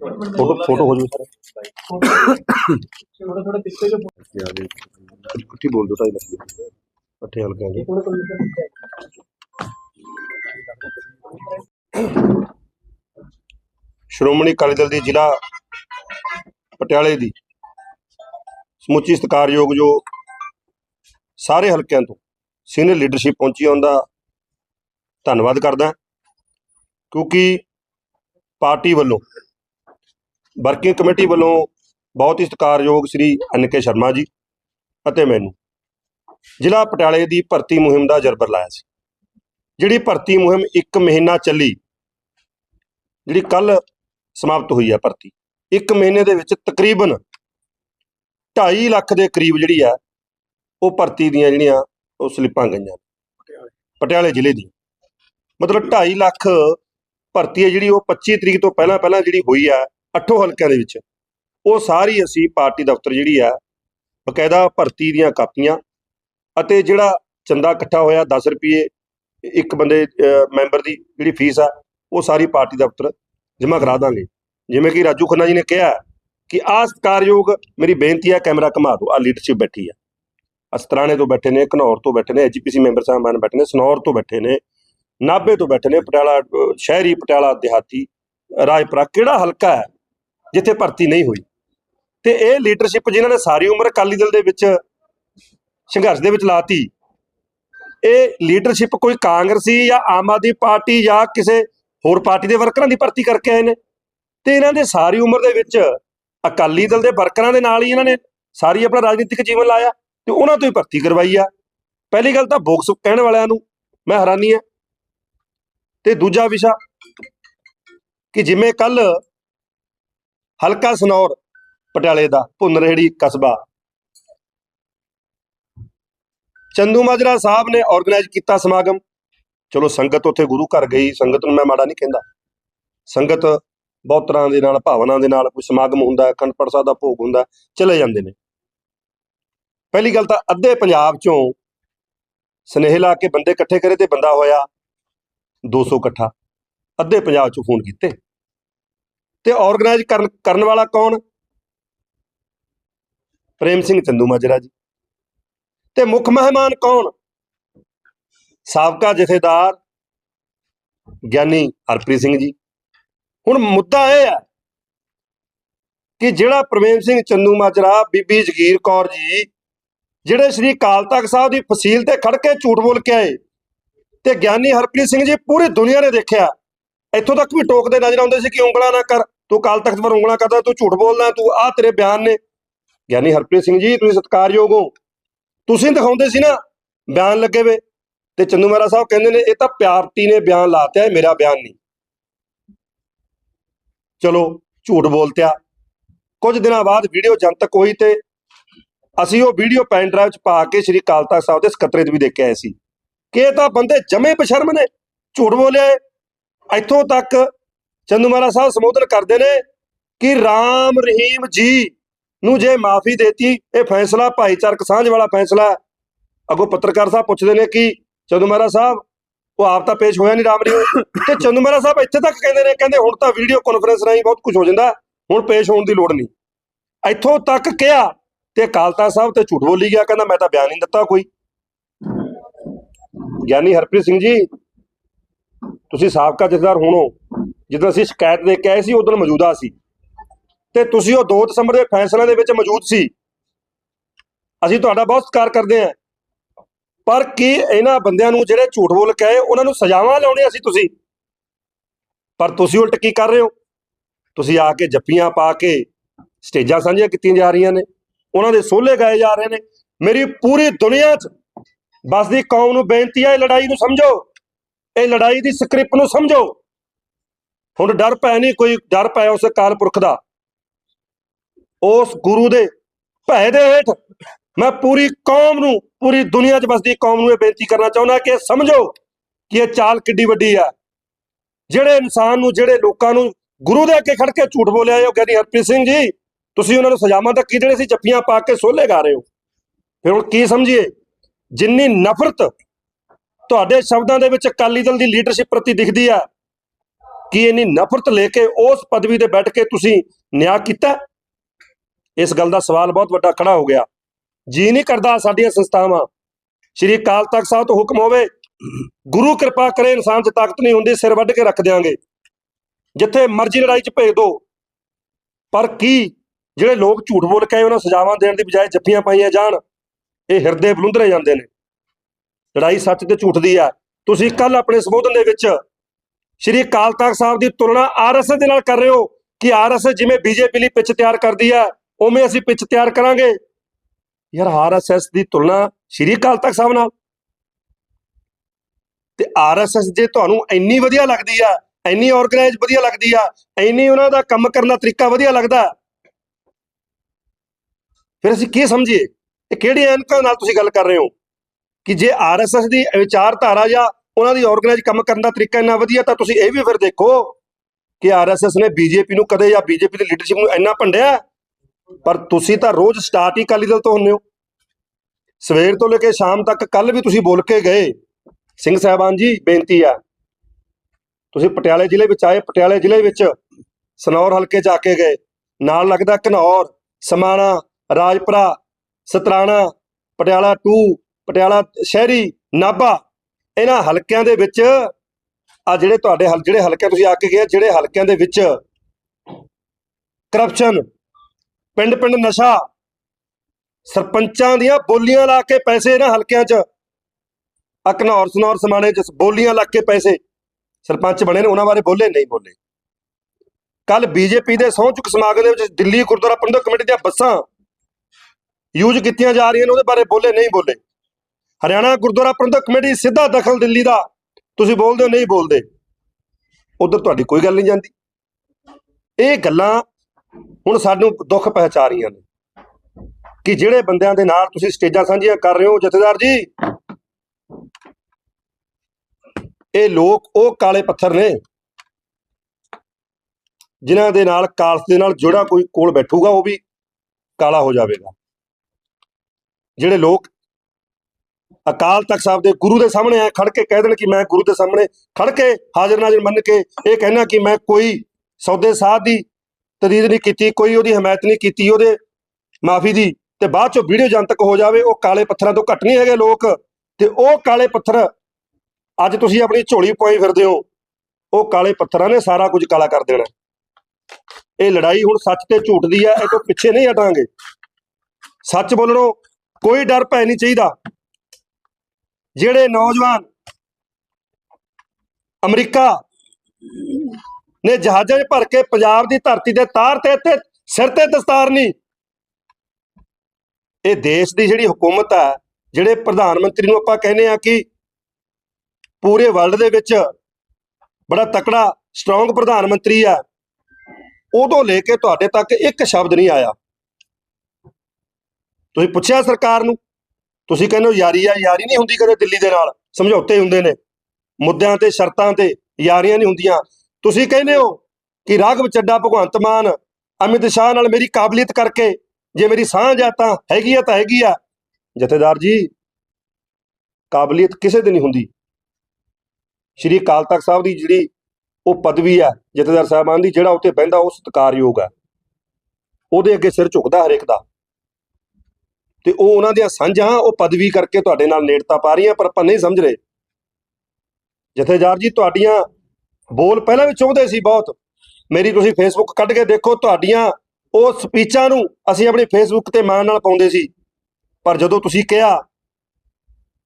Photo photo ਹੋ ਜੂ sir. ਥੋੜਾ ਥੋੜਾ ਪਿੱਛੇ ਜੋ। ਇਕੱਠੀ ਬੋਲ ਦੋ ਢਾਈ ਲੱਖ ਇਕੱਠੇ ਥੋੜਾ ਥੋੜਾ ਸ਼੍ਰੋਮਣੀ ਅਕਾਲੀ ਦਲ ਦੀ ਜ਼ਿਲ੍ਹਾ ਪਟਿਆਲੇ ਦੀ ਸਮੁੱਚੀ ਸਤਿਕਾਰਯੋਗ ਜੋ ਸਾਰੇ ਹਲਕਿਆਂ ਤੋਂ ਸੀਨੀਅਰ ਲੀਡਰਸ਼ਿਪ ਪਹੁੰਚੀ ਹੈ ਉਹਦਾ ਧੰਨਵਾਦ ਕਰਦਾ। ਕਿਉਂਕਿ ਪਾਰਟੀ ਵੱਲੋਂ ਵਰਕਿੰਗ ਕਮੇਟੀ ਵੱਲੋਂ ਬਹੁਤ ਹੀ ਸਤਿਕਾਰਯੋਗ ਸ੍ਰੀ ਅਨਕੇ ਸ਼ਰਮਾ ਜੀ ਅਤੇ ਮੈਨੂੰ ਜ਼ਿਲ੍ਹਾ ਪਟਿਆਲੇ ਦੀ ਭਰਤੀ ਮੁਹਿੰਮ ਦਾ ਜਰਬਰ ਲਾਇਆ ਸੀ। ਜਿਹੜੀ ਭਰਤੀ ਮੁਹਿੰਮ 1 ਮਹੀਨਾ ਚੱਲੀ, ਜਿਹੜੀ ਕੱਲ ਸਮਾਪਤ ਹੋਈ ਹੈ ਭਰਤੀ, ਇੱਕ ਮਹੀਨੇ ਦੇ ਵਿੱਚ ਤਕਰੀਬਨ 2.5 ਲੱਖ ਦੇ ਕਰੀਬ ਜਿਹੜੀ ਹੈ ਉਹ ਭਰਤੀ ਦੀਆਂ ਜਿਹੜੀਆਂ, ਉਹ ਸਲਿੱਪਾਂ ਗਈਆਂ ਪਟਿਆਲੇ ਜ਼ਿਲ੍ਹੇ ਦੀ ਮਤਲਬ 2.5 ਲੱਖ ਭਰਤੀ ਹੈ ਜਿਹੜੀ ਉਹ 25 ਤਰੀਕ ਤੋਂ ਪਹਿਲਾਂ ਪਹਿਲਾਂ ਜਿਹੜੀ ਹੋਈ ਹੈ ਅੱਠੋਂ ਹਲਕਿਆਂ ਦੇ ਵਿੱਚ। ਉਹ ਸਾਰੀ ਅਸੀਂ ਪਾਰਟੀ ਦਫ਼ਤਰ ਜਿਹੜੀ ਹੈ ਬਕਾਇਦਾ ਭਰਤੀ ਦੀਆਂ ਕਾਪੀਆਂ ਅਤੇ ਜਿਹੜਾ ਚੰਦਾ ਇਕੱਠਾ ਹੋਇਆ 10 ਰੁਪਏ ਇੱਕ ਬੰਦੇ ਮੈਂਬਰ ਦੀ ਜਿਹੜੀ ਫੀਸ ਆ, ਉਹ ਸਾਰੀ ਪਾਰਟੀ ਦਫ਼ਤਰ ਜਮ੍ਹਾਂ ਕਰਾ ਦਾਂਗੇ। ਜਿਵੇਂ ਕਿ ਰਾਜੂ ਖੰਨਾ ਜੀ ਨੇ ਕਿਹਾ ਕਿ ਆਹ ਸਤਿਕਾਰਯੋਗ ਮੇਰੀ ਬੇਨਤੀ ਆ, ਕੈਮਰਾ ਘੁਮਾ ਦਿਓ ਆ ਲੀਡਰਸ਼ਿਪ ਬੈਠੀ ਆ। ਅਸਤਰਾਣੇ ਤੋਂ ਬੈਠੇ ਨੇ, ਘਨੌਰ ਤੋਂ ਬੈਠੇ ਨੇ ਐਜੀਪੀਸੀ ਮੈਂਬਰ ਸਾਹਿਬਾਨ ਬੈਠੇ ਨੇ, ਸਨੌਰ ਤੋਂ ਬੈਠੇ ਨੇ, ਨਾਭੇ ਤੋਂ ਬੈਠੇ ਨੇ, ਪਟਿਆਲਾ ਸ਼ਹਿਰੀ ਪਟਿਆਲਾ, ਦਿਹਾਤੀ, ਰਾਜਪੁਰਾ, ਕਿਹੜਾ ਹਲਕਾ ਹੈ? ਜਿੱਥੇ ਭਰਤੀ ਨਹੀਂ ਹੋਈ। ਤੇ ਇਹ ਲੀਡਰਸ਼ਿਪ ਜਿਨ੍ਹਾਂ ਨੇ ਸਾਰੀ ਉਮਰ ਅਕਾਲੀ ਦਲ ਦੇ ਵਿੱਚ ਸੰਘਰਸ਼ ਦੇ ਵਿੱਚ ਲਾਤੀ, ਇਹ ਲੀਡਰਸ਼ਿਪ ਕੋਈ ਕਾਂਗਰਸੀ ਜਾਂ ਆਮ ਆਦਮੀ ਪਾਰਟੀ ਜਾਂ ਕਿਸੇ ਹੋਰ ਪਾਰਟੀ ਦੇ ਵਰਕਰਾਂ ਦੀ ਭਰਤੀ ਕਰਕੇ ਆਏ ਨੇ। ਤੇ ਇਹਨਾਂ ਦੇ ਸਾਰੀ ਉਮਰ ਦੇ ਵਿੱਚ ਅਕਾਲੀ ਦਲ ਦੇ ਵਰਕਰਾਂ ਦੇ ਨਾਲ ਹੀ ਇਹਨਾਂ ਨੇ ਸਾਰੀ ਆਪਣਾ ਰਾਜਨੀਤਿਕ ਜੀਵਨ ਲਾਇਆ ਤੇ ਉਹਨਾਂ ਤੋਂ ਹੀ ਭਰਤੀ ਕਰਵਾਈ ਆ। ਪਹਿਲੀ ਗੱਲ ਤਾਂ ਬੋਕਸ ਕਹਿਣ ਵਾਲਿਆਂ ਨੂੰ ਮੈਂ ਹੈਰਾਨੀ ਆ। ਤੇ ਦੂਜਾ ਵਿਸ਼ਾ ਕਿ ਜਿਵੇਂ ਕੱਲ ਹਲਕਾ ਸਨੌਰ, ਪਟਿਆਲੇ ਦਾ ਭੁੰਨਰਹੇੜੀ ਕਸਬਾ। ਚੰਦੂ ਮਾਜਰਾ ਸਾਹਿਬ ਨੇ ਆਰਗੇਨਾਈਜ਼ ਕੀਤਾ ਸਮਾਗਮ। ਚਲੋ ਸੰਗਤ ਉੱਥੇ ਗੁਰੂ ਘਰ ਗਈ, ਸੰਗਤ ਨੂੰ ਮੈਂ ਮਾੜਾ ਨਹੀਂ ਕਹਿੰਦਾ। ਸੰਗਤ ਬਹੁਤ ਤਰ੍ਹਾਂ ਦੇ ਨਾਲ, ਭਾਵਨਾ ਦੇ ਨਾਲ ਕੋਈ ਸਮਾਗਮ ਹੁੰਦਾ ਹੈ ਅਖੰਡ ਪਾਠ ਸਾਹਿਬ ਦਾ ਭੋਗ ਹੁੰਦਾ, ਚਲੇ ਜਾਂਦੇ ਨੇ। ਪਹਿਲੀ ਗੱਲ ਤਾਂ ਅੱਧੇ ਪੰਜਾਬ ਚੋਂ ਸਨੇਹ ਲਾ ਕੇ ਬੰਦੇ ਇਕੱਠੇ ਕਰੇ ਤੇ ਬੰਦਾ ਹੋਇਆ 200 ਇਕੱਠਾ। ਅੱਧੇ ਪੰਜਾਬ ਚੋਂ ਫੋਨ ਕੀਤੇ। ਤੇ ਆਰਗੇਨਾਈਜ਼ ਕਰਨ ਵਾਲਾ ਕੌਣ? ਪ੍ਰੇਮ ਸਿੰਘ ਚੰਦੂ ਮਾਜਰਾ ਜੀ। ਤੇ ਮੁੱਖ ਮਹਿਮਾਨ ਕੌਣ? ਸਾਬਕਾ ਜਥੇਦਾਰ ਗਿਆਨੀ ਹਰਪ੍ਰੀਤ ਸਿੰਘ ਜੀ। ਹੁਣ ਮੁੱਦਾ ਇਹ ਹੈ ਕਿ ਜਿਹੜਾ ਪ੍ਰਵੇਮ ਸਿੰਘ ਚੰਦੂ ਮਾਜਰਾ, ਬੀਬੀ ਜਗੀਰ ਕੌਰ ਜੀ, ਜਿਹੜੇ ਸ੍ਰੀ ਅਕਾਲ ਤਖਤ ਸਾਹਿਬ ਦੀ ਫਸੀਲ ਤੇ ਖੜ ਕੇ ਝੂਠ ਬੋਲ ਕੇ ਆਏ, ਤੇ ਗਿਆਨੀ ਹਰਪ੍ਰੀਤ ਸਿੰਘ ਜੀ ਪੂਰੀ ਦੁਨੀਆ ਨੇ ਦੇਖਿਆ। ਇੱਥੋਂ ਤੱਕ ਵੀ ਟੋਕਦੇ ਨਜ਼ਰ ਆਉਂਦੇ ਸੀ ਕਿ ਉਂਗਲਾਂ ਨਾ ਕਰ, ਤੂੰ ਕਾਲ ਤਖਤ ਪਰ ਉਂਗਲਾਂ ਕਰਦਾ, ਤੂੰ ਝੂਠ ਬੋਲਦਾ, ਤੂੰ ਆਹ ਤੇਰੇ ਬਿਆਨ ਨੇ। ਗਿਆਨੀ ਹਰਪ੍ਰੀਤ ਸਿੰਘ ਜੀ, ਤੁਸੀਂ ਸਤਿਕਾਰਯੋਗ ਹੋ। ਤੁਸੀਂ ਦਿਖਾਉਂਦੇ ਸੀ ਨਾ ਬਿਆਨ ਲੱਗੇ ਵੇ। ਤੇ ਚੰਦੂ ਮਹਿਰਾ ਸਾਹਿਬ ਕਹਿੰਦੇ ਨੇ, ਇਹ ਤਾਂ ਪਿਆਰਟੀ ਨੇ ਬਿਆਨ ਲਾਤਿਆ ਇਹ ਮੇਰਾ ਬਿਆਨ ਨਹੀਂ। ਚਲੋ, ਝੂਠ ਬੋਲਤਿਆ। ਕੁਝ ਦਿਨਾਂ ਬਾਅਦ ਵੀਡੀਓ ਜਨਤਕ ਹੋਈ ਤੇ ਅਸੀਂ ਉਹ ਵੀਡੀਓ ਪੈਨ ਡਰਾਈਵ ਚ ਪਾ ਕੇ ਸ੍ਰੀ ਅਕਾਲ ਤਖਤ ਸਾਹਿਬ ਦੇ ਸਕੱਤਰੇਤ ਵੀ ਦੇ ਕੇ ਆਏ ਸੀ। ਕਿ ਇਹ ਤਾਂ ਬੰਦੇ ਜਮੇ ਬਸ਼ਰਮ ਨੇ। ਝੂਠ ਬੋਲਿਆ ਏ। ਇੱਥੋਂ ਤੱਕ ਚੰਦੂ ਮਹਿਰਾ ਸਾਹਿਬ ਸੰਬੋਧਨ ਕਰਦੇ ਨੇ ਕਿ ਰਾਮ ਰਹੀਮ ਜੀ ਨੂੰ ਜੇ ਮਾਫੀ ਦੇਤੀ, ਇਹ ਫੈਸਲਾ ਭਾਈਚਾਰਕ ਸਾਂਝ ਵਾਲਾ ਫੈਸਲਾ ਹੈ। ਪੱਤਰਕਾਰ ਸਾਹਿਬ ਪੁੱਛਦੇ ਨੇ ਕਿ ਚੰਦੂ ਮਹਿਰਾ ਸਾਹਿਬ, ਉਹ ਆਪ ਤਾਂ ਪੇਸ਼ ਹੋਇਆ ਨਹੀਂ ਰਾਮ ਰਹੀਮ। ਤੇ ਚੰਦੂ ਮਹਿਰਾ ਸਾਹਿਬ ਇੱਥੇ ਤੱਕ ਕਹਿੰਦੇ ਨੇ, ਕਹਿੰਦੇ ਹੁਣ ਤਾਂ ਵੀਡੀਓ ਕਾਨਫਰੰਸ ਰਾਹੀਂ ਬਹੁਤ ਕੁਝ ਹੋ ਜਾਂਦਾ, ਹੁਣ ਪੇਸ਼ ਹੋਣ ਦੀ ਲੋੜ ਨਹੀਂ। ਇੱਥੋਂ ਤੱਕ ਕਿਹਾ ਤੇ ਅਕਾਲ ਸਾਹਿਬ ਤੇ ਝੂਠ ਬੋਲੀ ਗਿਆ, ਕਹਿੰਦਾ ਮੈਂ ਤਾਂ ਬਿਆਨ ਨਹੀਂ ਦਿੱਤਾ ਕੋਈ। ਗਿਆਨੀ ਹਰਪ੍ਰੀਤ ਸਿੰਘ ਜੀ ਤੁਸੀਂ ਸਾਬਕਾ ਜਥੇਦਾਰ ਹੋਣੋ, ਜਦੋਂ ਅਸੀਂ ਸ਼ਿਕਾਇਤ ਦੇ ਕਹੇ ਸੀ, ਉਦੋਂ ਮੌਜੂਦਾ ਸੀ। ਤੇ ਤੁਸੀਂ ਉਹ 2 ਦਸੰਬਰ ਦੇ ਫੈਸਲਿਆਂ ਦੇ ਵਿੱਚ ਮੌਜੂਦ ਸੀ। ਅਸੀਂ ਤੁਹਾਡਾ ਬਹੁਤ ਸਤਿਕਾਰ ਕਰਦੇ ਹਾਂ। ਪਰ ਕੀ ਇਹਨਾਂ ਬੰਦਿਆਂ ਨੂੰ ਜਿਹੜੇ ਝੂਠ ਬੋਲ ਕੇ ਆਏ, ਉਹਨਾਂ ਨੂੰ ਸਜ਼ਾਵਾਂ ਲਾਉਣੀਆਂ ਸੀ ਤੁਸੀਂ? ਪਰ ਤੁਸੀਂ ਉਲਟ ਕੀ ਕਰ ਰਹੇ ਹੋ? ਤੁਸੀਂ ਆ ਕੇ ਜੱਫੀਆਂ ਪਾ ਕੇ ਸਟੇਜਾਂ ਸਾਂਝੀਆਂ ਕੀਤੀਆਂ ਜਾ ਰਹੀਆਂ ਨੇ। ਉਹਨਾਂ ਦੇ ਸੋਲੇ ਗਾਏ ਜਾ ਰਹੇ ਨੇ। ਮੇਰੀ ਪੂਰੀ ਦੁਨੀਆ 'ਚ ਬਸਦੀ ਕੌਮ ਨੂੰ ਬੇਨਤੀ ਹੈ ਲੜਾਈ ਨੂੰ ਸਮਝੋ। ਇਹ ਲੜਾਈ ਦੀ ਸਕ੍ਰਿਪਟ ਨੂੰ ਸਮਝੋ। ਹੁਣ ਡਰ ਪੈ ਨਹੀਂ, ਕੋਈ ਡਰ ਪੈ ਉਸ ਅਕਾਲ ਪੁਰਖ ਦਾ। ਉਸ ਗੁਰੂ ਦੇ ਭੈ ਦੇ ਹੇਠ ਮੈਂ ਪੂਰੀ ਕੌਮ ਨੂੰ, ਪੂਰੀ ਦੁਨੀਆ 'ਚ ਵਸਦੀ ਕੌਮ ਨੂੰ ਇਹ ਬੇਨਤੀ ਕਰਨਾ ਚਾਹੁੰਦਾ ਕਿ ਸਮਝੋ ਕਿ ਇਹ ਚਾਲ ਕਿੱਡੀ ਵੱਡੀ ਆ। ਜਿਹੜੇ ਇਨਸਾਨ ਨੂੰ, ਜਿਹੜੇ ਲੋਕਾਂ ਨੂੰ ਗੁਰੂ ਦੇ ਅੱਗੇ ਖੜ ਕੇ ਝੂਠ ਬੋਲਿਆ ਹੈ, ਉਹ ਕਹਿੰਦੀ, ਹਰਪ੍ਰੀਤ ਸਿੰਘ ਜੀ, ਤੁਸੀਂ ਉਹਨਾਂ ਨੂੰ ਸਜ਼ਾਵਾਂ ਤੱਕ ਕੀ ਦੇਣੇ ਸੀ? ਜੱਫੀਆਂ ਪਾ ਕੇ ਸੋਲੇ ਗਾ ਰਹੇ ਹੋ। ਫਿਰ ਹੁਣ ਕੀ ਸਮਝੀਏ? ਜਿੰਨੀ ਨਫ਼ਰਤ ਤੁਹਾਡੇ ਸ਼ਬਦਾਂ ਦੇ ਵਿੱਚ ਅਕਾਲੀ ਦਲ ਦੀ ਲੀਡਰਸ਼ਿਪ ਪ੍ਰਤੀ ਦਿਖਦੀ ਆ। ਕਿ ਇੰਨੀ ਨਫ਼ਰਤ ਲੈ ਕੇ ਉਸ ਪਦਵੀ ਤੇ ਬੈਠ ਕੇ ਤੁਸੀਂ ਨਿਆਂ ਕੀਤਾ? ਇਸ ਗੱਲ ਦਾ ਸਵਾਲ ਬਹੁਤ ਵੱਡਾ ਖੜਾ ਹੋ ਗਿਆ। ਜੀ ਨਹੀਂ ਕਰਦਾ ਸਾਡੀਆਂ ਸੰਸਥਾਵਾਂ। ਸ਼੍ਰੀ ਅਕਾਲ ਤਖਤ ਸਾਹਿਬ ਤੋਂ ਹੁਕਮ ਹੋਵੇ, ਗੁਰੂ ਕਿਰਪਾ ਕਰੇ, ਇਨਸਾਨ 'ਚ ਤਾਕਤ ਨਹੀਂ ਹੁੰਦੀ, ਸਿਰ ਵੱਢ ਕੇ ਰੱਖ ਦਿਆਂਗੇ। ਜਿੱਥੇ ਮਰਜ਼ੀ ਲੜਾਈ 'ਚ ਭੇਜ ਦਿਓ ਪਰ ਕੀ ਜਿਹੜੇ ਲੋਕ ਝੂਠ ਬੋਲ ਕੇ ਆਏ, ਉਹਨਾਂ ਨੂੰ ਸਜ਼ਾਵਾਂ ਦੇਣ ਦੀ ਬਜਾਏ ਜੱਫੀਆਂ ਪਾਈਆਂ ਜਾਣ? ਇਹ ਹਿਰਦੇ ਬਲੁੰਦਰੇ ਜਾਂਦੇ ਨੇ। ਲੜਾਈ ਸੱਚ ਤੇ ਝੂਠ ਦੀ ਆ ਤੁਸੀਂ ਕੱਲ ਆਪਣੇ ਸੰਬੋਧਨ ਦੇ ਵਿੱਚ ਸ਼੍ਰੀ ਅਕਾਲ ਤਖਤ ਸਾਹਿਬ ਦੀ ਤੁਲਨਾ ਆਰਐਸਐਸ ਦੇ ਨਾਲ ਕਰ ਰਹੇ ਹੋ ਕਿ ਆਰਐਸਐਸ ਜਿਵੇਂ ਬੀਜੇਪੀ ਲਈ ਪਿੱਚ ਤਿਆਰ ਕਰਦੀ ਹੈ, ਉਵੇਂ ਅਸੀਂ ਪਿੱਚ ਤਿਆਰ ਕਰਾਂਗੇ। ਯਾਰ ਆਰਐਸਐਸ ਦੀ ਤੁਲਨਾ ਸ਼੍ਰੀ ਅਕਾਲ ਤਖਤ ਸਾਹਿਬ ਨਾਲ। ਤੇ ਆਰਐਸਐਸ ਜੇ ਤੁਹਾਨੂੰ ਇੰਨੀ ਵਧੀਆ ਲੱਗਦੀ ਆ, ਇੰਨੀ ਆਰਗੇਨਾਈਜ਼ ਵਧੀਆ ਲੱਗਦੀ ਆ, ਇੰਨੀ ਉਹਨਾਂ ਦਾ ਕੰਮ ਕਰਨ ਦਾ ਤਰੀਕਾ ਵਧੀਆ ਲੱਗਦਾ, ਫਿਰ ਅਸੀਂ ਕੀ ਸਮਝੀਏ? ਇਹ ਕਿਹੜੀ ਐਨਕਾਂ ਨਾਲ ਤੁਸੀਂ ਗੱਲ ਕਰ ਰਹੇ ਹੋ? ਕਿ ਜੇ ਆਰਐਸਐਸ ਦੀ ਵਿਚਾਰਧਾਰਾ ਜਾਂ ਉਹਨਾਂ ਦੀ ਆਰਗੇਨਾਈਜ਼ ਕੰਮ ਕਰਨ ਦਾ ਤਰੀਕਾ ਇੰਨਾ ਵਧੀਆ, ਤਾਂ ਤੁਸੀਂ ਇਹ ਵੀ ਫਿਰ ਦੇਖੋ ਕਿ ਆਰਐਸਐਸ ਨੇ ਬੀਜੇਪੀ ਨੂੰ ਕਦੇ ਜਾਂ ਬੀਜੇਪੀ ਦੀ ਲੀਡਰਸ਼ਿਪ ਨੂੰ ਇੰਨਾ ਭੰਡਿਆ ਪਰ ਤੁਸੀਂ ਤਾਂ ਰੋਜ਼ ਸਟਾਰਟ ਹੀ ਅਕਾਲੀ ਦਲ ਤੋਂ ਹੁੰਦੇ ਹੋ। ਸਵੇਰ ਤੋਂ ਲੈ ਕੇ ਸ਼ਾਮ ਤੱਕ ਕੱਲ ਵੀ ਤੁਸੀਂ ਬੋਲ ਕੇ ਗਏ। ਸਿੰਘ ਸਾਹਿਬਾਨ ਜੀ, ਬੇਨਤੀ ਆ। ਤੁਸੀਂ ਪਟਿਆਲੇ ਜ਼ਿਲ੍ਹੇ ਵਿੱਚ ਆਏ, ਪਟਿਆਲੇ ਜ਼ਿਲ੍ਹੇ ਵਿੱਚ ਸਨੌਰ ਹਲਕੇ ਚ ਆ ਕੇ ਗਏ। ਨਾਲ ਲੱਗਦਾ ਘਨੌਰ, ਸਮਾਣਾ, ਰਾਜਪੁਰਾ, ਸਤਰਾਣਾ, ਪਟਿਆਲਾ 2 ਪਟਿਆਲਾ ਸ਼ਹਿਰੀ ਨਾਭਾ, ਇਹਨਾਂ ਹਲਕਿਆਂ ਦੇ ਵਿੱਚ ਆ ਜਿਹੜੇ ਤੁਹਾਡੇ ਹਲ, ਜਿਹੜੇ ਹਲਕੇ ਤੁਸੀਂ ਆ ਕੇ ਗਏ ਜਿਹੜੇ ਹਲਕਿਆਂ ਦੇ ਵਿੱਚ ਕਰਪਸ਼ਨ ਪਿੰਡ ਪਿੰਡ ਨਸ਼ਾ, ਸਰਪੰਚਾਂ ਦੀਆਂ ਬੋਲੀਆਂ ਲਾ ਕੇ ਪੈਸੇ ਇਹਨਾਂ ਹਲਕਿਆਂ 'ਚ। ਅਕਨੌਰ ਸਨੌਰ ਸਮਾਣੇ 'ਚ ਬੋਲੀਆਂ ਲਾ ਕੇ ਪੈਸੇ। ਸਰਪੰਚ ਬਣੇ ਨੇ, ਉਹਨਾਂ ਬਾਰੇ ਬੋਲੇ, ਨਹੀਂ ਬੋਲੇ। ਕੱਲ ਬੀਜੇਪੀ ਦੇ ਸਹੁੰ ਚੁੱਕ ਸਮਾਗਮ ਦੇ ਵਿੱਚ ਦਿੱਲੀ ਗੁਰਦੁਆਰਾ ਪ੍ਰਬੰਧਕ ਕਮੇਟੀ ਦੀਆਂ ਬੱਸਾਂ ਯੂਜ਼ ਕੀਤੀਆਂ ਜਾ ਰਹੀਆਂ ਨੇ, ਉਹਦੇ ਬਾਰੇ ਬੋਲੇ, ਨਹੀਂ ਬੋਲੇ। ਹਰਿਆਣਾ ਗੁਰਦੁਆਰਾ ਪ੍ਰਬੰਧਕ ਕਮੇਟੀ ਸਿੱਧਾ ਦਖਲ ਦਿੱਲੀ ਦਾ। ਤੁਸੀਂ ਬੋਲਦੇ ਹੋ, ਨਹੀਂ ਬੋਲਦੇ? ਉਧਰ ਤੁਹਾਡੀ ਕੋਈ ਗੱਲ ਨਹੀਂ ਜਾਂਦੀ। ਇਹ ਗੱਲਾਂ ਹੁਣ ਸਾਨੂੰ ਦੁੱਖ ਪਹਿਚਾ ਰਹੀਆਂ ਨੇ ਕਿ ਜਿਹੜੇ ਬੰਦਿਆਂ ਦੇ ਨਾਲ ਤੁਸੀਂ ਸਟੇਜਾਂ ਸਾਂਝੀਆਂ ਕਰ ਰਹੇ ਹੋ, ਜਥੇਦਾਰ ਜੀ। ਇਹ ਲੋਕ, ਉਹ ਕਾਲੇ ਪੱਥਰ ਨੇ ਜਿਨ੍ਹਾਂ ਦੇ ਨਾਲ ਕਾਲਸ ਦੇ ਨਾਲ ਜਿਹੜਾ ਕੋਈ ਕੋਲ ਬੈਠੂਗਾ, ਉਹ ਵੀ ਕਾਲਾ ਹੋ ਜਾਵੇਗਾ। ਜਿਹੜੇ ਲੋਕ ਅਕਾਲ ਤਖਤ ਸਾਹਿਬ ਦੇ ਗੁਰੂ ਦੇ ਸਾਹਮਣੇ ਆ ਖੜ ਕੇ ਕਹਿ ਦੇਣ ਕਿ ਮੈਂ ਗੁਰੂ ਦੇ ਸਾਹਮਣੇ ਖੜ ਕੇ ਹਾਜ਼ਰ ਨਾਜ਼ਰ ਮੰਨ ਕੇ ਇਹ ਕਹਿਣਾ ਕਿ ਮੈਂ ਕੋਈ ਸੌਦੇ ਸਾਧ ਦੀ ਤਰੀਦ ਨਹੀਂ ਕੀਤੀ, ਕੋਈ ਉਹਦੀ ਹਮਾਇਤ ਨਹੀਂ ਕੀਤੀ, ਉਹਦੇ ਮਾਫੀ ਦੀ ਤੇ ਬਾਅਦ ਚੋਂ ਵੀਡੀਓ ਜਨਤਕ ਹੋ ਜਾਵੇ, ਉਹ ਕਾਲੇ ਪੱਥਰਾਂ ਤੋਂ ਘੱਟ ਨਹੀਂ ਹੈਗੇ ਲੋਕ ਤੇ ਉਹ ਕਾਲੇ ਪੱਥਰ ਅੱਜ ਤੁਸੀਂ ਆਪਣੀ ਝੋਲੀ ਪਾਈ ਫਿਰਦੇ ਹੋ, ਉਹ ਕਾਲੇ ਪੱਥਰਾਂ ਨੇ ਸਾਰਾ ਕੁਝ ਕਾਲਾ ਕਰ ਦੇਣਾ। ਇਹ ਲੜਾਈ ਹੁਣ ਸੱਚ ਤੇ ਝੂਠ ਦੀ ਹੈ, ਇਹ ਤੋਂ ਪਿੱਛੇ ਨਹੀਂ ਹਟਾਂਗੇ। ਸੱਚ ਬੋਲਣੋਂ ਕੋਈ ਡਰ ਭੈ ਨਹੀਂ ਚਾਹੀਦਾ। ਜਿਹੜੇ ਨੌਜਵਾਨ ਅਮਰੀਕਾ ਨੇ ਜਹਾਜ਼ਾਂ 'ਚ ਭਰ ਕੇ ਪੰਜਾਬ ਦੀ ਧਰਤੀ ਦੇ ਤਾਰ ਤੇ ਤੇ ਸਿਰ ਤੇ ਦਸਤਾਰ ਨਹੀਂ, ਇਹ ਦੇਸ਼ ਦੀ ਜਿਹੜੀ ਹਕੂਮਤ ਹੈ ਜਿਹੜੇ ਪ੍ਰਧਾਨ ਮੰਤਰੀ ਨੂੰ ਆਪਾਂ ਕਹਿੰਦੇ ਆ ਕਿ ਪੂਰੇ ਵਰਲਡ ਦੇ ਵਿੱਚ ਬੜਾ ਤਕੜਾ ਸਟਰੋਂਗ ਪ੍ਰਧਾਨ ਮੰਤਰੀ ਆ, ਉਦੋਂ ਲੈ ਕੇ ਤੁਹਾਡੇ ਤੱਕ ਇੱਕ ਸ਼ਬਦ ਨਹੀਂ ਆਇਆ। ਤੁਸੀਂ ਪੁੱਛਿਆ ਸਰਕਾਰ ਨੂੰ ਤੁਸੀਂ ਕਹਿੰਦੇ ਹੋ ਯਾਰੀ ਆ, ਯਾਰੀ ਨਹੀਂ ਹੁੰਦੀ ਕਦੇ ਦਿੱਲੀ ਦੇ ਨਾਲ, ਸਮਝੌਤੇ ਹੁੰਦੇ ਨੇ। ਮੁੱਦਿਆਂ ਤੇ, ਸ਼ਰਤਾਂ ਤੇ ਯਾਰੀਆਂ ਨਹੀਂ ਹੁੰਦੀਆਂ। ਤੁਸੀਂ ਕਹਿੰਦੇ ਹੋ ਕਿ ਰਾਘਵ ਚੱਡਾ, ਭਗਵੰਤ ਮਾਨ, ਅਮਿਤ ਸ਼ਾਹ ਨਾਲ ਮੇਰੀ ਕਾਬਲੀਅਤ ਕਰਕੇ ਜੇ ਮੇਰੀ ਸਾਂਝ ਆ ਤਾਂ ਹੈਗੀ ਆ ਤਾਂ ਹੈਗੀ ਆ। ਜਥੇਦਾਰ ਜੀ, ਕਾਬਲੀਅਤ ਕਿਸੇ ਦੀ ਨਹੀਂ ਹੁੰਦੀ। ਸ਼੍ਰੀ ਅਕਾਲ ਤਖਤ ਸਾਹਿਬ ਦੀ ਜਿਹੜੀ ਉਹ ਪਦਵੀ ਆ, ਜਥੇਦਾਰ ਸਾਹਿਬਾਨ ਦੀ, ਜਿਹੜਾ ਉੱਤੇ ਬਹਿੰਦਾ, ਉਹ ਸਤਿਕਾਰਯੋਗ ਆ। ਉਹਦੇ ਅੱਗੇ ਸਿਰ ਝੁਕਦਾ ਹਰੇਕ ਦਾ। ਤੇ ਉਹ ਉਹਨਾਂ ਦੀਆਂ ਸਾਂਝਾਂ, ਉਹ ਪਦਵੀ ਕਰਕੇ ਤੁਹਾਡੇ ਨਾਲ ਨੇੜਤਾ ਪਾ ਰਹੀਆਂ, ਪਰ ਆਪਾਂ ਨਹੀਂ ਸਮਝ ਰਹੇ। ਜਥੇਦਾਰ ਜੀ, ਤੁਹਾਡੀਆਂ ਬੋਲ ਪਹਿਲਾਂ ਵੀ ਚੁਭਦੇ ਸੀ ਬਹੁਤ। ਮੇਰੀ ਤੁਸੀਂ ਫੇਸਬੁੱਕ ਕੱਢ ਕੇ ਦੇਖੋ, ਤੁਹਾਡੀਆਂ ਉਹ ਸਪੀਚਾਂ ਨੂੰ ਅਸੀਂ ਆਪਣੀ ਫੇਸਬੁੱਕ ਤੇ ਮਾਣ ਨਾਲ ਪਾਉਂਦੇ ਸੀ। ਪਰ ਜਦੋਂ ਤੁਸੀਂ ਕਿਹਾ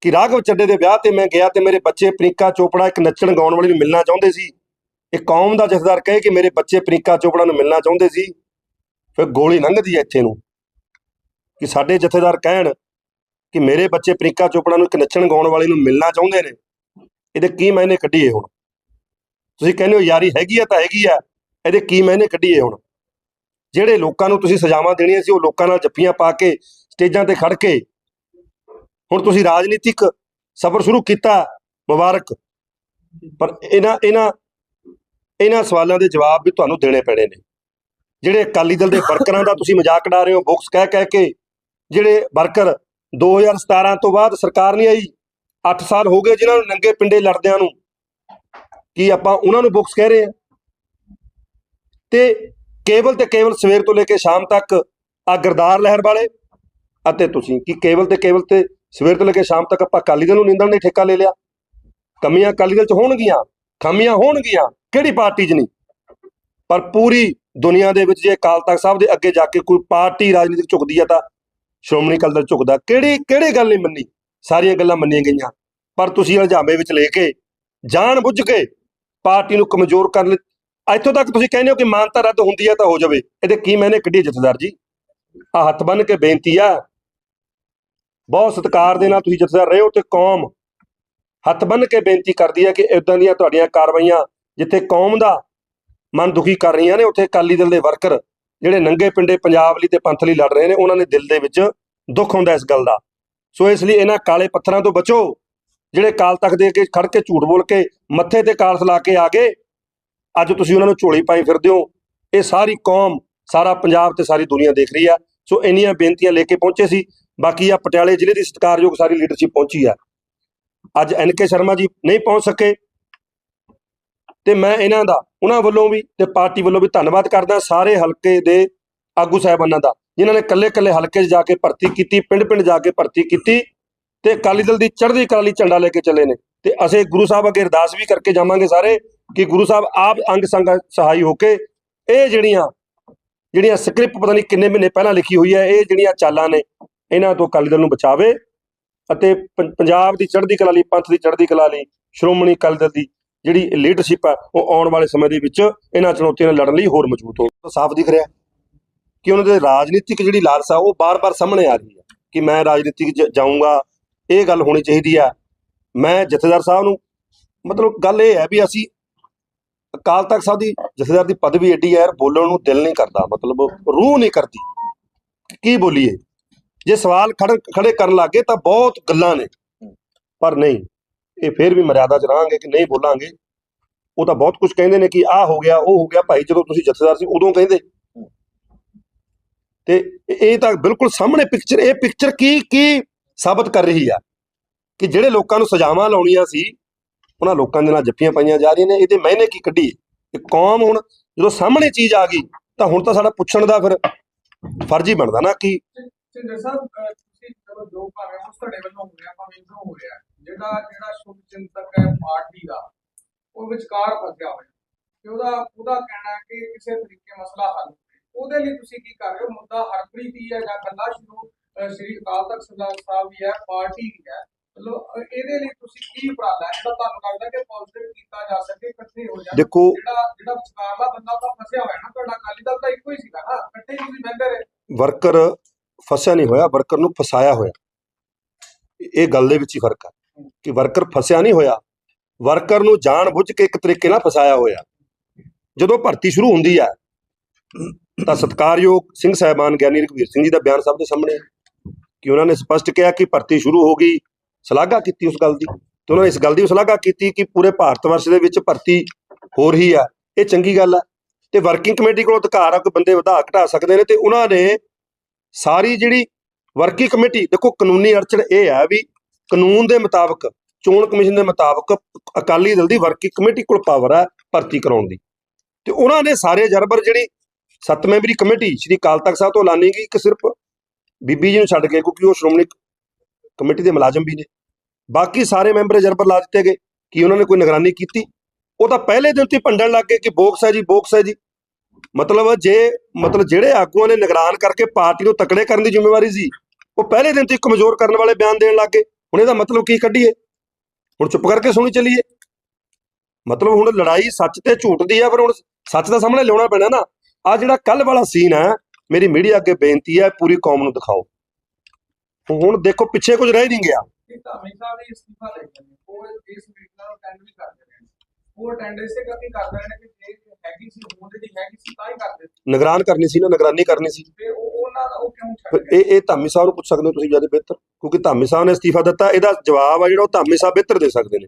ਕਿ ਰਾਘਵ ਚੱਡੇ ਦੇ ਵਿਆਹ ਤੇ ਮੈਂ ਗਿਆ ਤੇ ਮੇਰੇ ਬੱਚੇ ਪ੍ਰਿੰਕਾ ਚੋਪੜਾ ਇੱਕ ਨੱਚਣ ਗਾਉਣ ਵਾਲੀ ਨੂੰ ਮਿਲਣਾ ਚਾਹੁੰਦੇ ਸੀ, ਇਹ ਕੌਮ ਦਾ ਜਥੇਦਾਰ ਕਹੇ ਕਿ ਮੇਰੇ ਬੱਚੇ ਪ੍ਰਿੰਕਾ ਚੋਪੜਾ ਨੂੰ ਮਿਲਣਾ ਚਾਹੁੰਦੇ ਸੀ, ਫਿਰ ਗੋਲੀ ਲੰਘਦੀ ਹੈ ਇੱਥੇ ਨੂੰ। ਕਿ ਸਾਡੇ ਜਥੇਦਾਰ ਕਹਿਣ ਕਿ ਮੇਰੇ ਬੱਚੇ ਪ੍ਰਿੰਕਾ ਚੋਪੜਾ ਨੂੰ ਇੱਕ ਨੱਚਣ ਗਾਉਣ ਵਾਲੇ ਨੂੰ ਮਿਲਣਾ ਚਾਹੁੰਦੇ ਨੇ, ਇਹਦੇ ਕੀ ਮਾਇਨੇ ਕੱਢੀਏ ਹੁਣ? ਤੁਸੀਂ ਕਹਿੰਦੇ ਹੋ ਯਾਰੀ ਹੈਗੀ ਆ ਤਾਂ ਹੈਗੀ ਆ, ਇਹਦੇ ਕੀ ਮਾਇਨੇ ਕੱਢੀਏ ਹੁਣ? ਜਿਹੜੇ ਲੋਕਾਂ ਨੂੰ ਤੁਸੀਂ ਸਜ਼ਾਵਾਂ ਦੇਣੀਆਂ ਸੀ, ਉਹ ਲੋਕਾਂ ਨਾਲ ਜੱਫੀਆਂ ਪਾ ਕੇ, ਸਟੇਜਾਂ ਤੇ ਖੜ ਕੇ, ਹੁਣ ਤੁਸੀਂ ਰਾਜਨੀਤਿਕ ਸਫ਼ਰ ਸ਼ੁਰੂ ਕੀਤਾ, ਮੁਬਾਰਕ। ਪਰ ਇਹਨਾਂ ਇਹਨਾਂ ਇਹਨਾਂ ਸਵਾਲਾਂ ਦੇ ਜਵਾਬ ਵੀ ਤੁਹਾਨੂੰ ਦੇਣੇ ਪੈਣੇ ਨੇ। ਜਿਹੜੇ ਅਕਾਲੀ ਦਲ ਦੇ ਵਰਕਰਾਂ ਦਾ ਤੁਸੀਂ ਮਜ਼ਾਕ ਉਡਾ ਰਹੇ ਹੋ, ਬੁਕਸ ਕਹਿ ਕਹਿ ਕੇ ਜਿਹੜੇ ਵਰਕਰ 2017 ਤੋਂ ਬਾਅਦ ਸਰਕਾਰ ਨਹੀਂ ਆਈ 8 ਸਾਲ ਹੋ ਗਏ ਜਿਨ੍ਹਾਂ ਨੂੰ ਨੰਗੇ ਪਿੰਡੇ ਲੜਦਿਆਂ ਨੂੰ। ਕੀ ਆਪਾਂ ਉਹਨਾਂ ਨੂੰ ਬੁਕਸ ਕਹਿ ਰਹੇ ਆ ਤੇ ਕੇਵਲ ਤੇ ਕੇਵਲ ਸਵੇਰ ਤੋਂ ਲੈ ਕੇ ਸ਼ਾਮ ਤੱਕ ਆ ਗਰਦਾਰ ਲਹਿਰ ਵਾਲੇ ਅਤੇ ਤੁਸੀਂ ਕੀ ਕੇਵਲ ਤੇ ਕੇਵਲ ਤੇ ਸਵੇਰ ਤੋਂ ਲੈ ਕੇ ਸ਼ਾਮ ਤੱਕ ਆਪਾਂ ਅਕਾਲੀ ਦਲ ਨੂੰ ਨਿੰਦਣ ਦੇ ਠੇਕਾ ਲੈ ਲਿਆ? ਕਮੀਆਂ ਅਕਾਲੀ ਦਲ ਚ ਹੋਣਗੀਆਂ, ਖਾਮੀਆਂ ਹੋਣਗੀਆਂ, ਕਿਹੜੀ ਪਾਰਟੀ 'ਚ ਨਹੀਂ? ਪਰ ਪੂਰੀ ਦੁਨੀਆ ਦੇ ਵਿੱਚ ਜੇ ਅਕਾਲ ਤਖਤ ਸਾਹਿਬ ਦੇ ਅੱਗੇ ਜਾ ਕੇ ਕੋਈ ਪਾਰਟੀ ਰਾਜਨੀਤਿਕ ਝੁਕਦੀ ਆ ਤਾਂ ਸ਼੍ਰੋਮਣੀ ਅਕਾਲੀ ਦਲ ਝੁਕਦਾ, ਕਿਹੜੀ, ਕਿਹੜੇ ਗੱਲ ਨਹੀਂ ਮੰਨੀ? ਸਾਰੀਆਂ ਗੱਲਾਂ ਮੰਨੀਆਂ ਗਈਆਂ। ਪਰ ਤੁਸੀਂ ਅਲਝਾਮੇ ਵਿੱਚ ਲੈ ਕੇ, ਜਾਣ ਬੁੱਝ ਕੇ ਪਾਰਟੀ ਨੂੰ ਕਮਜ਼ੋਰ ਕਰਨ ਲਈ, ਇੱਥੋਂ ਤੱਕ ਤੁਸੀਂ ਕਹਿੰਦੇ ਹੋ ਕਿ ਮਾਨਤਾ ਰੱਦ ਹੁੰਦੀ ਹੈ ਤਾਂ ਹੋ ਜਾਵੇ। ਇਹਦੇ ਕੀ ਮੈਨੇ ਕੱਢੀ ਜਥੇਦਾਰ ਜੀ? ਆ ਹੱਥ ਬੰਨ ਕੇ ਬੇਨਤੀ ਆ। ਬਹੁਤ ਸਤਿਕਾਰ ਦੇ ਨਾਲ ਤੁਸੀਂ ਜਥੇਦਾਰ ਰਹੇ ਹੋ ਤੇ ਕੌਮ ਹੱਥ ਬੰਨ ਕੇ ਬੇਨਤੀ ਕਰਦੀ ਹੈ ਕਿ ਇਦਾਂ ਦੀਆਂ ਤੁਹਾਡੀਆਂ ਕਾਰਵਾਈਆਂ ਜਿੱਥੇ ਕੌਮ ਦਾ ਮਨ ਦੁਖੀ ਕਰ ਰਹੀਆਂ ਨੇ, ਉੱਥੇ ਅਕਾਲੀ ਦਲ ਦੇ ਵਰਕਰ ਜਿਹੜੇ ਨੰਗੇ ਪਿੰਡੇ ਪੰਜਾਬ ਲਈ ਤੇ ਪੰਥ ਲਈ ਲੜ ਰਹੇ ਨੇ, ਉਹਨਾਂ ਦੇ ਦਿਲ ਦੇ ਵਿੱਚ ਦੁੱਖ ਹੁੰਦਾ ਇਸ ਗੱਲ ਦਾ। ਸੋ ਇਸ ਲਈ ਇਹਨਾਂ ਕਾਲੇ ਪੱਥਰਾਂ ਤੋਂ ਬਚੋ, ਜਿਹੜੇ ਕਾਲ ਤੱਕ ਦੇ ਕੇ ਖੜ ਕੇ ਝੂਠ ਬੋਲ ਕੇ ਮੱਥੇ ਤੇ ਕਾਲਸ ਲਾ ਕੇ ਆ ਗਏ, ਅੱਜ ਤੁਸੀਂ ਉਹਨਾਂ ਨੂੰ ਝੋਲੀ ਪਾਈ ਫਿਰਦੇ ਹੋ। ਇਹ ਸਾਰੀ ਕੌਮ, ਸਾਰਾ ਪੰਜਾਬ ਤੇ ਸਾਰੀ ਦੁਨੀਆ ਦੇਖ ਰਹੀ ਆ। ਸੋ ਇੰਨੀਆਂ ਬੇਨਤੀਆਂ ਲੈ ਕੇ ਪਹੁੰਚੇ ਸੀ, ਬਾਕੀ ਆ ਪਟਿਆਲੇ ਜ਼ਿਲ੍ਹੇ ਦੀ ਸਤਿਕਾਰਯੋਗ ਸਾਰੀ ਲੀਡਰਸ਼ਿਪ ਪਹੁੰਚੀ ਆ। ਅੱਜ ਐਨ ਕੇ ਸ਼ਰਮਾ ਜੀ ਨਹੀਂ ਪਹੁੰਚ ਸਕੇ ਤੇ ਮੈਂ ਇਹਨਾਂ ਦਾ, ਉਹਨਾਂ ਵੱਲੋਂ ਵੀ ਤੇ ਪਾਰਟੀ ਵੱਲੋਂ ਵੀ ਧੰਨਵਾਦ ਕਰਦਾ ਸਾਰੇ ਹਲਕੇ ਦੇ ਆਗੂ ਸਾਹਿਬਾਨਾਂ ਦਾ, ਜਿਨ੍ਹਾਂ ਨੇ ਕੱਲੇ-ਕੱਲੇ ਹਲਕੇ 'ਚ ਜਾ ਕੇ ਭਰਤੀ ਕੀਤੀ, ਪਿੰਡ-ਪਿੰਡ ਜਾ ਕੇ ਭਰਤੀ ਕੀਤੀ ਤੇ ਅਕਾਲੀ ਦਲ ਦੀ ਚੜ੍ਹਦੀ ਕਲਾ ਲਈ ਝੰਡਾ ਲੈ ਕੇ ਚੱਲੇ ਨੇ। ਤੇ ਅਸੀਂ ਗੁਰੂ ਸਾਹਿਬ ਅੱਗੇ ਅਰਦਾਸ ਵੀ ਕਰਕੇ ਜਾਵਾਂਗੇ ਸਾਰੇ ਕਿ ਗੁਰੂ ਸਾਹਿਬ ਆਪ ਅੰਗ ਸੰਗ ਸਹਾਈ ਹੋ ਕੇ ਇਹ ਜਿਹੜੀਆਂ ਜਿਹੜੀਆਂ ਸਕ੍ਰਿਪਟ ਪਤਾ ਨਹੀਂ ਕਿੰਨੇ ਮਹੀਨੇ ਪਹਿਲਾਂ ਲਿਖੀ ਹੋਈ ਹੈ, ਇਹ ਜਿਹੜੀਆਂ ਚਾਲਾਂ ਨੇ, ਇਹਨਾਂ ਤੋਂ ਅਕਾਲੀ ਦਲ ਨੂੰ ਬਚਾਵੇ ਅਤੇ ਪੰਜਾਬ ਦੀ ਚੜ੍ਹਦੀ ਕਲਾ ਲਈ, ਪੰਥ ਦੀ ਚੜ੍ਹਦੀ ਕਲਾ ਲਈ ਸ਼੍ਰੋਮਣੀ ਅਕਾਲੀ ਦਲ ਦੀ ਜਿਹੜੀ ਲੀਡਰਸ਼ਿਪ ਹੈ ਉਹ ਆਉਣ ਵਾਲੇ ਸਮੇਂ ਦੇ ਵਿੱਚ ਇਹਨਾਂ ਚੁਣੌਤੀਆਂ ਨਾਲ ਲੜਨ ਲਈ ਹੋਰ ਮਜ਼ਬੂਤ ਹੋ ਸਾਫ਼ ਦਿਖ ਰਿਹਾ ਕਿ ਉਹਨਾਂ ਦੇ ਰਾਜਨੀਤਿਕ ਜਿਹੜੀ ਲਾਲਸ ਆ ਉਹ ਬਾਰ-ਬਾਰ ਸਾਹਮਣੇ ਆ ਰਹੀ ਹੈ ਕਿ ਮੈਂ ਰਾਜਨੀਤਿਕ ਜਾਊਂਗਾ, ਇਹ ਗੱਲ ਹੋਣੀ ਚਾਹੀਦੀ ਆ। ਮੈਂ ਜਥੇਦਾਰ ਸਾਹਿਬ ਨੂੰ, ਮਤਲਬ ਗੱਲ ਇਹ ਹੈ ਵੀ ਅਸੀਂ ਅਕਾਲ ਤਖਤ ਸਾਹਿਬ ਦੀ, ਜਥੇਦਾਰ ਦੀ ਪਦਵੀ ਏਡੀ ਹੈ ਯਾਰ ਬੋਲਣ ਨੂੰ ਦਿਲ ਨਹੀਂ ਕਰਦਾ, ਮਤਲਬ ਰੂਹ ਨਹੀਂ ਕਰਦੀ। ਕੀ ਬੋਲੀਏ? ਜੇ ਸਵਾਲ ਖੜ- ਖੜੇ ਕਰਨ ਲੱਗੇ ਤਾਂ ਬਹੁਤ ਗੱਲਾਂ ਨੇ, ਪਰ ਨਹੀਂ। ਇਹ ਫੇਰ ਵੀ ਮਰਿਆਦਾ ਚ ਰਹਾਂਗੇ ਕਿ ਨਹੀਂ ਬੋਲਾਂਗੇ। ਉਹ ਤਾਂ ਬਹੁਤ ਕੁਝ ਕਹਿੰਦੇ ਨੇ ਕਿ ਆਹ ਹੋ ਗਿਆ, ਉਹ ਹੋ ਗਿਆ। ਭਾਈ ਜਦੋਂ ਤੁਸੀਂ ਜਥੇਦਾਰ ਸੀ ਉਦੋਂ ਕਹਿੰਦੇ। ਤੇ ਇਹ ਤਾਂ ਬਿਲਕੁਲ ਸਾਹਮਣੇ ਪਿਕਚਰ ਇਹ ਪਿਕਚਰ ਕੀ ਕੀ ਸਾਬਤ ਕਰ ਰਹੀ ਆ ਕਿ ਜਿਹੜੇ ਲੋਕਾਂ ਨੂੰ ਸਜ਼ਾਵਾਂ ਲਾਉਣੀਆਂ ਸੀ, ਉਹਨਾਂ ਲੋਕਾਂ ਦੇ ਨਾਲ ਜੱਫੀਆਂ ਪਾਈਆਂ ਜਾ ਰਹੀਆਂ ਨੇ। ਇਹਦੇ ਮੈਨੇ ਕੀ ਕੱਢੀ ਇਹ ਕੌਮ ਹੁਣ ਜਦੋਂ ਸਾਹਮਣੇ ਚੀਜ਼ ਆ ਗਈ, ਤਾਂ ਹੁਣ ਤਾਂ ਸਾਡਾ ਪੁੱਛਣ ਦਾ ਫਿਰ ਫਰਜ਼ ਹੀ ਬਣਦਾ ਨਾ ਕਿ ਸਿੰਦਰ ਸਾਹਿਬ ਤੁਸੀਂ ਚਲੋ ਜੋ ਭਾਵੇਂ ਉਸ ਤੁਹਾਡੇ ਵੱਲੋਂ ਹੋ ਰਿਹਾ ਭਾਵੇਂ ਇਧਰੋਂ ਹੋ ਰਿਹਾ। ਜਿਹੜਾ ਜਿਹੜਾ ਸ਼ੁਭ ਚਿੰਤਕ ਹੈ ਪਾਰਟੀ ਦਾ ਉਹ ਵਿਚਕਾਰ ਫਸਿਆ ਹੋਇਆ। ਤੇ ਉਹਦਾ ਉਹਦਾ ਕਹਿਣਾ ਕਿ ਕਿਸੇ ਤਰੀਕੇ ਮਸਲਾ ਹੱਲ ਉਹਦੇ ਲਈ ਤੁਸੀਂ ਕੀ ਕਰ ਰਹੇ ਹੋ? ਮੁੱਦਾ ਹਰਪ੍ਰੀਤ ਹੀ ਹੈ ਜਾਂ ਕੱਲਾ ਸ਼ੁਰੂ ਸ਼੍ਰੀ ਅਕਾਲ ਤਖਤ ਸਰਦਾਰ ਸਾਹਿਬ ਵੀ ਹੈ ਪਾਰਟੀ ਵੀ ਹੈ। ਮਤਲਬ ਇਹਦੇ ਲਈ ਤੁਸੀਂ ਕੀ ਉਪਰਾਲਾ ਹੈ? ਜਿਹੜਾ ਤੁਹਾਨੂੰ ਲੱਗਦਾ ਕਿ ਪੋਜ਼ਿਟਿਵ ਕੀਤਾ ਜਾ ਸਕੇ ਇਕੱਠੇ ਹੋ ਜਾਣ। ਦੇਖੋ ਜਿਹੜਾ ਜਿਹੜਾ ਵਿਚਕਾਰਲਾ ਬੰਦਾ ਤਾਂ ਫਸਿਆ ਹੋਇਆ ਨਾ ਤੁਹਾਡਾ ਅਕਾਲੀ ਦਲ ਤਾਂ ਇੱਕੋ ਹੀ ਸੀਗਾ ਨਾ। ਇਕੱਠੇ ਹੀ ਤੁਸੀਂ ਬਹਿੰਦੇ ਰਹੇ। ਵਰਕਰ ਫਸਿਆ ਨਹੀਂ ਹੋਇਆ ਵਰਕਰ ਨੂੰ ਫਸਾਇਆ ਹੋਇਆ। ਇਹ ਗੱਲ ਦੇ ਵਿੱਚ ਹੀ ਫ਼ਰਕ ਹੈ ਕਿ ਵਰਕਰ ਫਸਿਆ ਨਹੀਂ ਹੋਇਆ। ਵਰਕਰ ਨੂੰ ਜਾਣ ਬੁੱਝ ਕੇ ਇੱਕ ਤਰੀਕੇ ਨਾਲ ਫਸਾਇਆ ਹੋਇਆ। ਜਦੋਂ ਭਰਤੀ ਸ਼ੁਰੂ ਹੁੰਦੀ ਹੈ, ਤਾਂ ਸਤਕਾਰਯੋਗ ਸਿੰਘ ਸਾਹਿਬਾਨ ਗਿਆਨੀ ਰਘਵੀਰ ਸਿੰਘ ਜੀ ਦਾ ਬਿਆਨ ਸਭ ਦੇ ਸਾਹਮਣੇ। ਕਿ ਉਹਨਾਂ ਨੇ ਸਪਸ਼ਟ ਕਿਹਾ ਕਿ ਭਰਤੀ ਸ਼ੁਰੂ ਹੋ ਗਈ, ਸ਼ਲਾਘਾ ਕੀਤੀ ਉਸ ਗੱਲ ਦੀ। ਤੇ ਉਹਨਾਂ ਨੇ ਇਸ ਗੱਲ ਦੀ ਵੀ ਸ਼ਲਾਘਾ ਕੀਤੀ ਕਿ ਪੂਰੇ ਭਾਰਤ ਵਰਸ਼ ਦੇ ਵਿੱਚ ਭਰਤੀ ਹੋ ਰਹੀ ਹੈ। ਇਹ ਚੰਗੀ ਗੱਲ ਹੈ। ਤੇ ਵਰਕਿੰਗ ਕਮੇਟੀ ਕੋਲ ਅਧਿਕਾਰ ਆ, ਕੋਈ ਬੰਦੇ ਵਧਾ ਘਟਾ ਸਕਦੇ ਨੇ। ਤੇ ਉਹਨਾਂ ਨੇ ਸਾਰੀ ਜਿਹੜੀ ਵਰਕਿੰਗ ਕਮੇਟੀ ਦੇਖੋ ਕਾਨੂੰਨੀ ਅੜਚਣ ਇਹ ਹੈ ਵੀ ਕਾਨੂੰਨ ਦੇ ਮੁਤਾਬਕ, ਚੋਣ ਕਮਿਸ਼ਨ ਦੇ ਮੁਤਾਬਕ ਅਕਾਲੀ ਦਲ ਦੀ ਵਰਕਿੰਗ ਕਮੇਟੀ ਕੋਲ ਪਾਵਰ ਹੈ ਭਰਤੀ ਕਰਾਉਣ ਦੀ। ਤੇ ਉਹਨਾਂ ਨੇ ਸਾਰੇ ਜਰਬਰ ਜਿਹੜੀ ਸੱਤ ਮੈਂਬਰੀ ਕਮੇਟੀ, ਸ਼੍ਰੀ ਅਕਾਲ ਤਖਤ ਸਾਹਿਬ ਤੋਂ ਐਲਾਨੀ ਗਈ ਕਿ ਸਿਰਫ ਬੀਬੀ ਜੀ ਨੂੰ ਛੱਡ ਕੇ, ਕਿਉਂਕਿ ਉਹ ਸ਼੍ਰੋਮਣੀ ਕਮੇਟੀ ਦੇ ਮੁਲਾਜ਼ਮ ਵੀ ਨੇ। ਬਾਕੀ ਸਾਰੇ ਮੈਂਬਰ ਜਰਬਰ ਲਾ ਦਿੱਤੇ ਗਏ, ਕਿ ਉਹਨਾਂ ਨੇ ਕੋਈ ਨਿਗਰਾਨੀ ਕੀਤੀ? ਉਹ ਤਾਂ ਪਹਿਲੇ ਦਿਨ ਤੋਂ ਹੀ ਭੰਡਣ ਲੱਗ ਗਏ ਕਿ ਬੋਕਸ ਹੈ ਜੀ, ਬੋਕਸ ਹੈ ਜੀ। ਮਤਲਬ ਜੇ, ਮਤਲਬ ਜਿਹੜੇ ਆਗੂਆਂ ਨੇ ਨਿਗਰਾਨ ਕਰਕੇ ਪਾਰਟੀ ਨੂੰ ਤਕੜੇ ਕਰਨ ਦੀ ਜ਼ਿੰਮੇਵਾਰੀ ਸੀ, ਉਹ ਪਹਿਲੇ ਦਿਨ ਤੋਂ ਹੀ ਕਮਜ਼ੋਰ ਕਰਨ ਵਾਲੇ ਬਿਆਨ ਦੇਣ ਲੱਗ ਗਏ। ਹੁਣ ਇਹਦਾ ਮਤਲਬ ਕੀ ਕੱਢੀਏ? ਹੁਣ ਚੁੱਪ ਕਰਕੇ ਸੁਣੀ ਚੱਲੀਏ। ਮਤਲਬ ਹੁਣ ਲੜਾਈ ਸੱਚ ਤੇ ਝੂਠ ਦੀ ਆ ਪਰ ਹੁਣ ਸੱਚ ਦਾ ਸਾਹਮਣੇ ਲਿਆਉਣਾ ਪੈਣਾ ਨਾ। ਆ ਜਿਹੜਾ ਕੱਲ ਵਾਲਾ ਸੀਨ ਹੈ ਮੇਰੀ ਮੀਡੀਆ ਅੱਗੇ ਬੇਨਤੀ ਹੈ ਪੂਰੀ ਕੌਮ ਨੂੰ ਦਿਖਾਓ। ਹੁਣ ਦੇਖੋ ਪਿੱਛੇ ਕੁਝ ਰਹਿ ਨਹੀਂ ਗਿਆ। ਨਿਗਰਾਨ ਕਰਨੀ ਸੀ ਨਾ ਨਿਗਰਾਨੀ ਕਰਨੀ ਸੀ। ਇਹ ਇਹ ਧਾਮੀ ਸਾਹਿਬ ਨੂੰ ਪੁੱਛ ਸਕਦੇ ਹੋ ਤੁਸੀਂ ਜ਼ਿਆਦਾ ਬਿਹਤਰ। ਕਿਉਂਕਿ ਧਾਮੀ ਸਾਹਿਬ ਨੇ ਅਸਤੀਫਾ ਦਿੱਤਾ ਇਹਦਾ ਜਵਾਬ ਆ ਜਿਹੜਾ ਉਹ ਧਾਮੀ ਸਾਹਿਬ ਬਿਹਤਰ ਦੇ ਸਕਦੇ ਨੇ।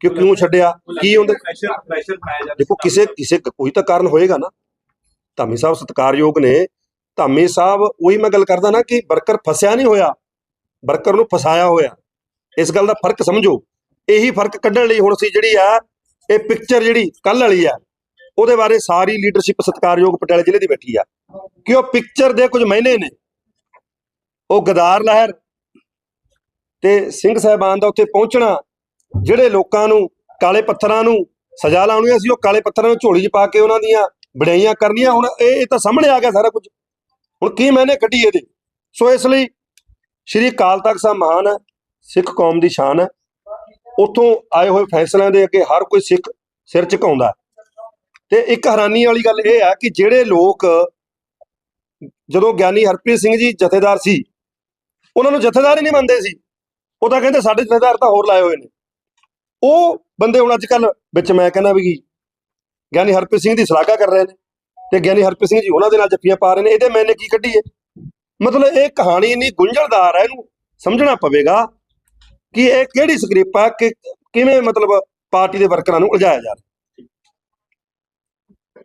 ਕਿ ਕਿਉਂ ਛੱਡਿਆ? ਕੀ ਉਹਦੇ ਪ੍ਰੈਸ਼ਰ ਪ੍ਰੈਸ਼ਰ ਪਾਇਆ ਜਾਂਦਾ। ਦੇਖੋ ਕਿਸੇ ਕਿਸੇ ਕੋਈ ਤਾਂ ਕਾਰਨ ਹੋਏਗਾ ਨਾ। ਧਾਮੀ ਸਾਹਿਬ ਸਤਿਕਾਰਯੋਗ ਨੇ। ਧਾਮੀ ਸਾਹਿਬ ਉਹੀ ਮੈਂ ਗੱਲ ਕਰਦਾ ਨਾ ਕਿ ਵਰਕਰ ਫਸਿਆ ਨਹੀਂ ਹੋਇਆ। ਵਰਕਰ ਨੂੰ ਫਸਾਇਆ ਹੋਇਆ। ਇਸ ਗੱਲ ਦਾ ਫ਼ਰਕ ਸਮਝੋ। ਇਹੀ ਫ਼ਰਕ ਕੱਢਣ ਲਈ ਹੁਣ ਅਸੀਂ ਜਿਹੜੀ ਆ ਇਹ ਪਿਕਚਰ ਜਿਹੜੀ ਕੱਲ ਵਾਲੀ ਆ ਉਹਦੇ ਬਾਰੇ ਸਾਰੀ ਲੀਡਰਸ਼ਿਪ ਸਤਿਕਾਰਯੋਗ ਪਟਿਆਲੇ ਜ਼ਿਲ੍ਹੇ ਦੀ ਬੈਠੀ ਆ। ਕਿ ਉਹ ਪਿਕਚਰ ਦੇ ਕੁਝ ਮਹੀਨੇ ਨੇ। ਉਹ ਗਦਾਰ ਲਹਿਰ ਤੇ ਸਿੰਘ ਸਾਹਿਬਾਨ ਦਾ ਉੱਥੇ ਪਹੁੰਚਣਾ, ਜਿਹੜੇ ਲੋਕਾਂ ਨੂੰ, ਕਾਲੇ ਪੱਥਰਾਂ ਨੂੰ ਸਜ਼ਾ ਲਾਉਣੀਆਂ ਸੀ, ਉਹ ਕਾਲੇ ਪੱਥਰਾਂ ਨੂੰ ਝੋਲੀ 'ਚ ਪਾ ਕੇ ਉਹਨਾਂ ਦੀਆਂ ਵਡਿਆਈਆਂ ਕਰਨੀਆਂ। ਹੁਣ ਇਹ ਇਹ ਤਾਂ ਸਾਹਮਣੇ ਆ ਗਿਆ ਸਾਰਾ ਕੁਝ। ਹੁਣ ਕੀ ਮੈਨੇ ਕੱਢੀ ਇਹਦੇ? ਸੋ ਇਸ ਲਈ ਸ਼੍ਰੀ ਅਕਾਲ ਤਖਤ ਸਾਹਿਬ ਮਹਾਨ ਹੈ, ਸਿੱਖ ਕੌਮ ਦੀ ਸ਼ਾਨ ਹੈ। ਉੱਥੋਂ ਆਏ ਹੋਏ ਫੈਸਲਿਆਂ ਦੇ ਅੱਗੇ ਹਰ ਕੋਈ ਸਿੱਖ ਸਿਰ ਝੁਕਾਉਂਦਾ ਤੇ ਇੱਕ ਹੈਰਾਨੀ ਵਾਲੀ ਗੱਲ ਇਹ ਹੈ ਕਿ ਜਿਹੜੇ ਲੋਕ, ਜਦੋਂ ਗਿਆਨੀ ਹਰਪ੍ਰੀਤ ਸਿੰਘ ਜੀ ਜਥੇਦਾਰ ਸੀ, ਉਹਨਾਂ ਨੂੰ ਜਥੇਦਾਰ ਹੀ ਨਹੀਂ ਮੰਨਦੇ ਸੀ। ਉਹ ਤਾਂ ਕਹਿੰਦੇ ਸਾਡੇ ਜਥੇਦਾਰ ਤਾਂ ਹੋਰ ਲਾਏ ਹੋਏ ਨੇ। ਉਹ ਬੰਦੇ ਹੁਣ ਅੱਜ ਕੱਲ ਵਿੱਚ ਮੈਂ ਕਹਿੰਦਾ ਵੀ ਗਿਆਨੀ ਹਰਪ੍ਰੀਤ ਸਿੰਘ ਦੀ ਸ਼ਲਾਘਾ ਕਰ ਰਹੇ ਨੇ ਤੇ ਗਿਆਨੀ ਹਰਪ੍ਰੀਤ ਸਿੰਘ ਜੀ ਉਹਨਾਂ ਦੇ ਨਾਲ ਜੱਫੀਆਂ ਪਾ ਰਹੇ ਨੇ, ਇਹਦੇ ਮੈਨੇ ਕੀ ਕੱਢੀ ਹੈ ਮਤਲਬ ਇਹ ਕਹਾਣੀ ਇੰਨੀ ਗੁੰਝਲਦਾਰ ਹੈ, ਇਹਨੂੰ ਸਮਝਣਾ ਪਵੇਗਾ ਕਿ ਇਹ ਕਿਹੜੀ ਸਕ੍ਰਿਪਟ ਹੈ ਕਿ ਕਿਵੇਂ ਮਤਲਬ ਪਾਰਟੀ ਦੇ ਵਰਕਰਾਂ ਨੂੰ ਉਲਝਾਇਆ ਜਾ ਰਿਹਾ।